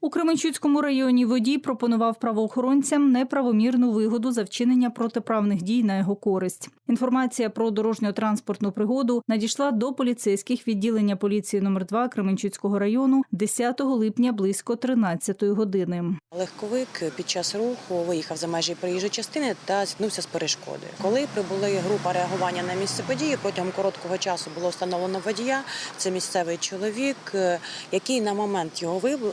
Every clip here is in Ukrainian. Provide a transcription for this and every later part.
У Кременчуцькому районі водій пропонував правоохоронцям неправомірну вигоду за вчинення протиправних дій на його користь. Інформація про дорожньо-транспортну пригоду надійшла до поліцейських відділення поліції номер 2 Кременчуцького району 10 липня близько 13 години. Легковик під час руху виїхав за межі проїжджої частини та зіткнувся з перешкодою. Коли прибули група реагування на місце події, протягом короткого часу було встановлено водія. Це місцевий чоловік, е, який на момент його вив-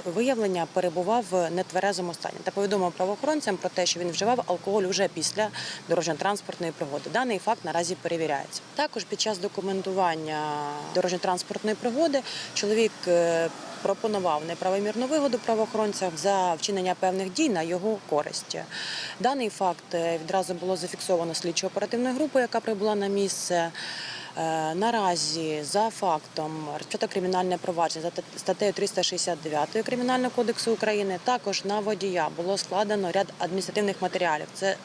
виявлення перебував в нетверезому стані та повідомив правоохоронцям про те, що він вживав алкоголь уже після дорожньо-транспортної пригоди. Даний факт наразі перевіряється. Також під час документування дорожньо-транспортної пригоди чоловік е, пропонував неправомірну вигоду правоохоронцям за вчинення певних дій на його користь. Даний факт е, відразу було зафіксовано слідчо-оперативною групою, яка прибула на місце. Е, Наразі за фактом розпочато кримінальне провадження за статтею 369 Кримінального кодексу України. Також на водія було складено ряд адміністративних матеріалів. Це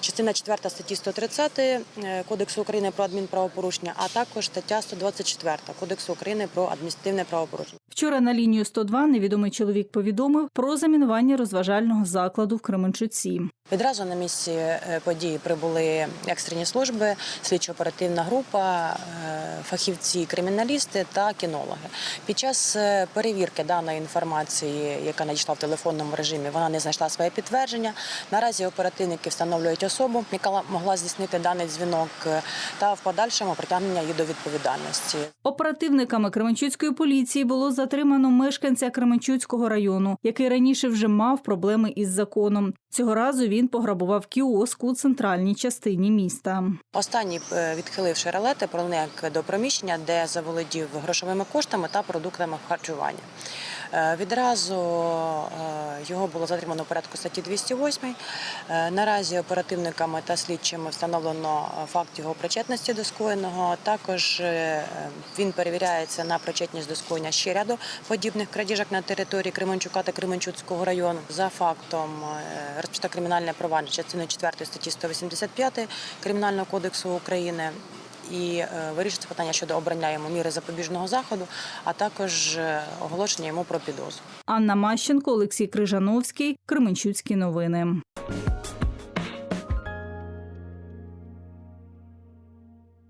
частина 4 статті 130 е, Кодексу України про адмінправопорушення, а також стаття 124 Кодексу України про адміністративне правопорушення. Вчора на лінію 102 невідомий чоловік повідомив про замінування розважального закладу в Кременчуці. Відразу на місці е, події прибули екстрені служби, слідчо-оперативна група, е, фахівці, криміналісти та кінологи. Під час е, перевірки даної інформації, яка надійшла в телефонному режимі, вона не знайшла своє підтвердження. Наразі оперативники встановлюють особу, яка могла здійснити даний дзвінок, та в подальшому притягнення її до відповідальності. Оперативниками Кременчуцької поліції було затримано мешканця Кременчуцького району, який раніше вже мав проблеми із законом. Цього разу він пограбував кіоск у центральній частині міста. Останній, відхилив відхиливши релети, проник до приміщення, де заволодів грошовими коштами та продуктами харчування. Е, Відразу е, його було затримано у порядку статті 208. Е, Наразі оперативниками та слідчими встановлено факт його причетності до скоєного. Також він перевіряється на причетність до скоєння ще ряду подібних крадіжок на території Кременчука та Кременчуцького району. За фактом розпочато кримінальне провадження частиною 4 статті 185 Кримінального кодексу України. І е, вирішується питання щодо обрання йому міри запобіжного заходу, а також е, оголошення йому про підозру. Анна Мащенко, Олексій Крижановський, Кременчуцькі новини.